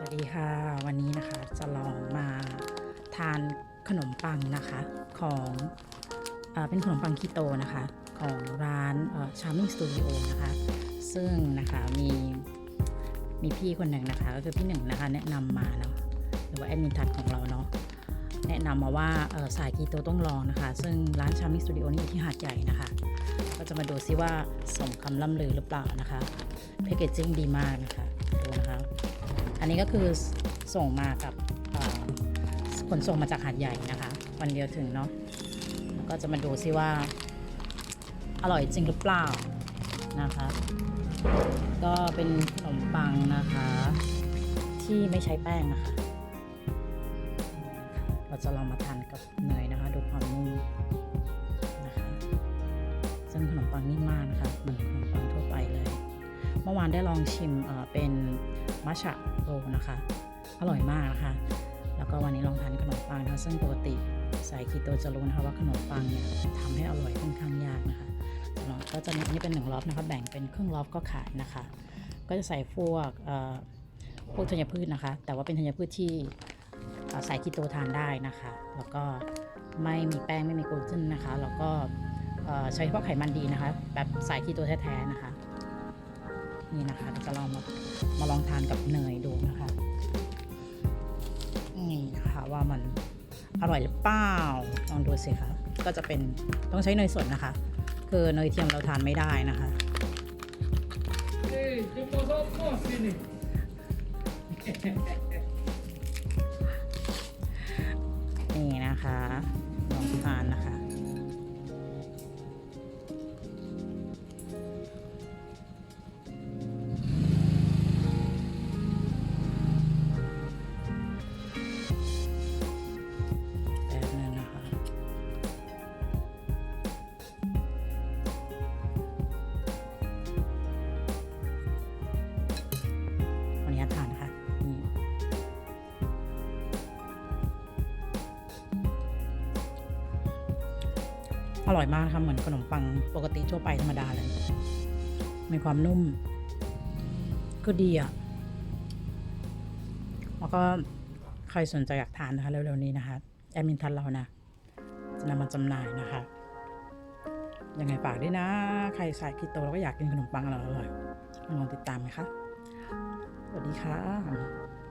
สวัสดีค่ะวันนี้นะคะจะลองมาทานขนมปังนะคะของเอเป็นขนมปังคีโตนะคะ ของร้านชาร์มิ่งสตูดิโอนะคะ ซึ่งนะคะมีมีพี่คนหนึ่งนะคะ ก็คือพี่หนึ่งนะคะแนะนำมาเนาะหรือว่าแอดมินทัดของเราเนาะแนะนำมาว่าสายคีโตต้องลองนะคะ ซึ่งร้านชาร์มิ่งสตูดิโอนี่อยู่ที่หาดใหญ่นะคะ ก็จะมาดูซิว่าสมคำล่ำลือหรือเปล่านะคะแพคเกจจิ้งดีมากนะคะ อันนี้ก็คือส่งมากับขนส่งมาจากหาดใหญ่นะคะ วันเดียวถึงเนาะก็จะมาดูซิว่า อร่อยจริงหรือเปล่านะคะ ก็เป็นขนมปังนะคะ ที่ไม่ใช้แป้งนะคะ เราจะลองมาทานกับเนยนะคะ ดูความนุ่ม มื่อวานได้ลองชิมเป็นมัชชะโรนะคะ อร่อยมากนะคะ แล้วก็วันนี้ลองทานขนมปังนะคะซึ่งปกติสายคีโตจะรู้นะคะว่าขนมปังเนี่ยทำให้อร่อยค่อนข้างยากนะคะลองก็จะนนี้เป็นหนึ่งรอบนะคะแบ่งเป็นครึ่งรอบก็ขายนะคะ ก็จะใส่พวกพวกธัญพืชนะคะ แต่ว่าเป็นธัญพืชที่เอ่อสายคีโตทานได้นะคะ แล้วก็ไม่มีแป้งไม่มีกลูเตนนะคะ แล้วก็ใช้เฉพาะไขมันดีนะคะ แบบสายคีโตแท้ๆนะคะ นี่นะคะเราจะลองมามาลองทานกับเนยดูนะคะนี่นะคะว่ามันอร่อยหรือเปล่าลองดูสิคะก็จะเป็นต้องใช้เนยสดนะคะ คือเนยเทียมเราทานไม่ได้นะคะ Ei, tem que botar o confine. นี่ อร่อยมากนะคะเหมือนขนมปังปกติทั่วไปธรรมดาเลย มีความนุ่ม ก็ดีอะ แล้วก็ใครสนใจอยากทานนะคะเร็วๆนี้นะคะ แอดมินทันเรานะจะนำมาจำหน่ายนะคะยังไงฝากด้วยนะ ใครสายคีโตแล้วก็อยากกินขนมปังอร่อยๆลองติดตามไหมคะ สวัสดีค่ะ